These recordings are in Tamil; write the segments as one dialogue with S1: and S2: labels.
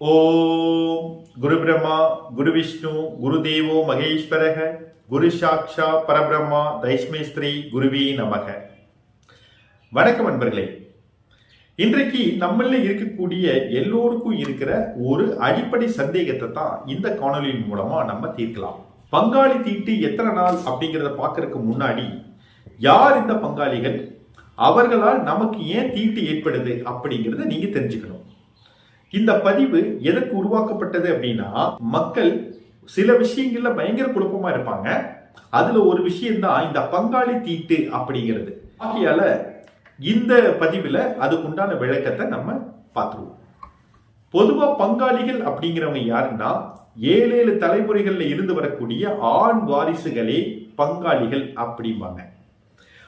S1: ஓம் குரு பிரம்மா குரு விஷ்ணு குரு தேவோ மகேஸ்வரக குரு சாட்சா பரபிரம்மா தைஷ்மேஸ்திரி குருவி நமக. வணக்கம் நண்பர்களே. இன்றைக்கு நம்மள இருக்கக்கூடிய எல்லோருக்கும் இருக்கிற ஒரு அடிப்படை சந்தேகத்தை தான் இந்த காணொலியின் மூலமா நம்ம தீர்க்கலாம். பங்காளி தீட்டு எத்தனை நாள் அப்படிங்கிறத பார்க்கறதுக்கு முன்னாடி யார் இந்த பங்காளிகள்? அவர்களால் நமக்கு ஏன் தீட்டு ஏற்படுது அப்படிங்கிறத நீங்க தெரிஞ்சுக்கணும். இந்த பதிவு எதற்கு உருவாக்கப்பட்டது அப்படின்னா மக்கள் சில விஷயங்கள்ல பயங்கர குழப்பமா இருப்பாங்க. அதுல ஒரு விஷயம்தான் இந்த பங்காளி தீட்டு அப்படிங்கிறது. ஆகையால இந்த பதிவுல அதுக்குண்டான விளக்கத்தை நம்ம பார்த்துருவோம். பொதுவா பங்காளிகள் அப்படிங்கிறவங்க யாருன்னா ஏழு ஏழு தலைமுறைகள்ல இருந்து வரக்கூடிய ஆண் வாரிசுகளே பங்காளிகள் அப்படிம்பாங்க.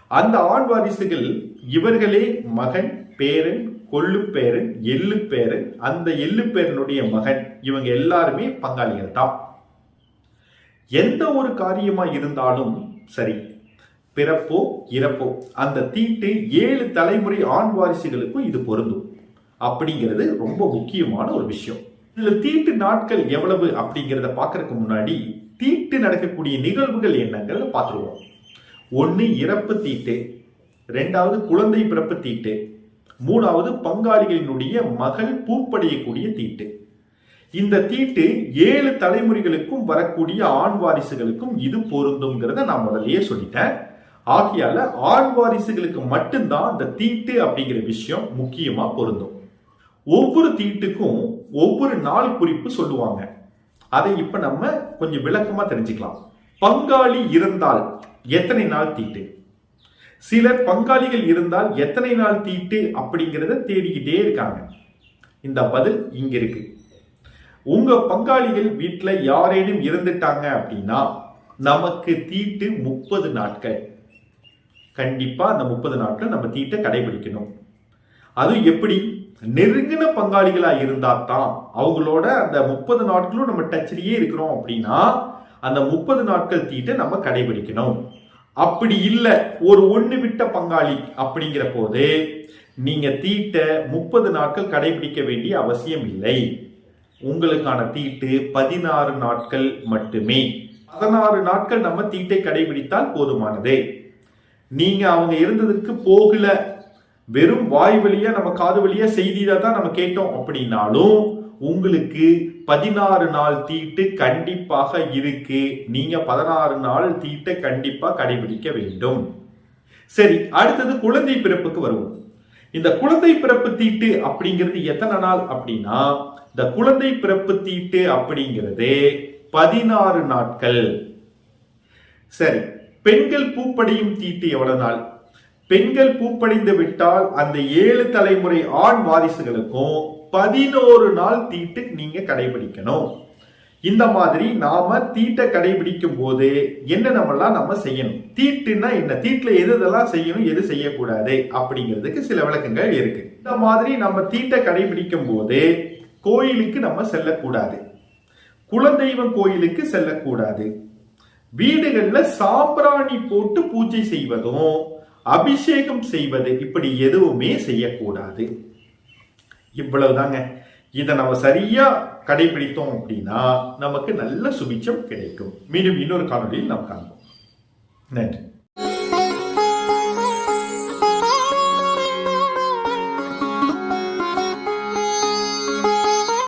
S1: அந்த ஆண் வாரிசுகள் இவர்களே மகன் பேரன் கொள்ளு பேரன் எள்ளு பேரன் அந்த எள்ளு பேரனுடைய மகன். இவங்க எல்லாருமே பங்காளிகள் தான். எந்த ஒரு காரியமா இருந்தாலும் சரி பிறப்போ இறப்போ அந்த தீட்டு ஏழு தலைமுறை ஆண் வாரிசுகளுக்கும் இது பொருந்தும். அப்படிங்கிறது ரொம்ப முக்கியமான ஒரு விஷயம். இதுல தீட்டு நாட்கள் எவ்வளவு அப்படிங்கிறத பார்க்கறதுக்கு முன்னாடி தீட்டு நடக்கக்கூடிய நிகழ்வுகள் என்னங்கிறத பார்த்துருவோம். ஒன்று இறப்பு தீட்டு ரெண்டாவது குழந்தை பிறப்பு தீட்டு மூணாவது பங்காளிகளினுடைய மகள் பூப்படையக்கூடிய தீட்டு. இந்த தீட்டு ஏழு தலைமுறைகளுக்கும் வரக்கூடிய ஆண் வாரிசுகளுக்கும் இது பொருந்துங்கிறத நான் முதல்லயே சொல்லிட்டேன். ஆகையால ஆண் வாரிசுகளுக்கு மட்டும்தான் இந்த தீட்டு அப்படிங்கிற விஷயம் முக்கியமா பொருந்தும். ஒவ்வொரு தீட்டுக்கும் ஒவ்வொரு நாள் குறிப்பு சொல்லுவாங்க. அதை இப்ப நம்ம கொஞ்சம் விளக்கமா தெரிஞ்சுக்கலாம். பங்காளி இருந்தால் எத்தனை நாள் தீட்டு? சிலர் பங்காளிகள் இருந்தால் எத்தனை நாள் தீட்டு அப்படிங்கிறத தேடிக்கிட்டே இருக்காங்க. இந்த பதில் இங்க இருக்கு. உங்க பங்காளிகள் வீட்டில் யாரேனும் இருந்துட்டாங்க அப்படின்னா நமக்கு தீட்டு முப்பது நாட்கள். கண்டிப்பா அந்த முப்பது நாட்கள் நம்ம தீட்டை கடைபிடிக்கணும். அது எப்படி? நெருங்கின பங்காளிகளா இருந்தால் தான் அவங்களோட அந்த முப்பது நாட்களும் நம்ம டச்சிலேயே இருக்கிறோம் அப்படின்னா அந்த முப்பது நாட்கள் தீட்டை நம்ம கடைபிடிக்கணும். அப்படி இல்லை ஒரு ஒன்று விட்ட பங்காளி அப்படிங்கிற போது நீங்க தீட்டை முப்பது நாட்கள் கடைபிடிக்க வேண்டிய அவசியம் இல்லை. உங்களுக்கான தீட்டு பதினாறு நாட்கள் மட்டுமே. பதினாறு நாட்கள் நம்ம தீட்டை கடைபிடித்தால் போதுமானது. நீங்க அவங்க இருந்ததுக்கு போகல. வெறும் வாய் வழியா நம்ம காது வழியா செய்தி தான் நம்ம கேட்டோம் அப்படின்னாலும் உங்களுக்கு பதினாறு நாள் தீட்டு கண்டிப்பாக இருக்கு. நீங்க பதினாறு நாள் தீட்டை கண்டிப்பா கடைபிடிக்க வேண்டும். சரி அடுத்தது குழந்தை பிறப்புக்கு வருவோம். இந்த குழந்தை பிறப்பு தீட்டு அப்படிங்கிறது எத்தனை நாள் அப்படின்னா இந்த குழந்தை பிறப்பு தீட்டு அப்படிங்கிறது பதினாறு நாட்கள். சரி பெண்கள் பூப்படையும் தீட்டு எவ்வளவு நாள்? பெண்கள் பூப்படைந்து விட்டால் அந்த ஏழு தலைமுறை ஆண் வாரிசுகளுக்கும் பதினோரு நாள் தீட்டு நீங்க கடைபிடிக்கணும். இந்த மாதிரி நாம தீட்டை கடைபிடிக்கும் போது என்னென்னலாம் நம்ம செய்யணும்? தீட்டுன்னா என்ன? தீட்டுல எது இதெல்லாம் செய்யணும்? எது செய்யக்கூடாது? அப்படிங்கிறதுக்கு சில விளக்கங்கள் இருக்கு. இந்த மாதிரி நம்ம தீட்டை கடைபிடிக்கும் போது கோயிலுக்கு நம்ம செல்லக்கூடாது. குலதெய்வம் கோயிலுக்கு செல்லக்கூடாது. வீடுகளில் சாம்பிராணி போட்டு பூஜை செய்வதும் அபிஷேகம் செய்வது இப்படி எதுவுமே செய்யக்கூடாது. இவ்வளவுதாங்க. இதை நம்ம சரியா கடைபிடித்தோம் அப்படின்னா நமக்கு நல்ல சுபிச்சம் கிடைக்கும். மீண்டும் இன்னொரு காணொலியில் நாம் காண்போம். நன்றி.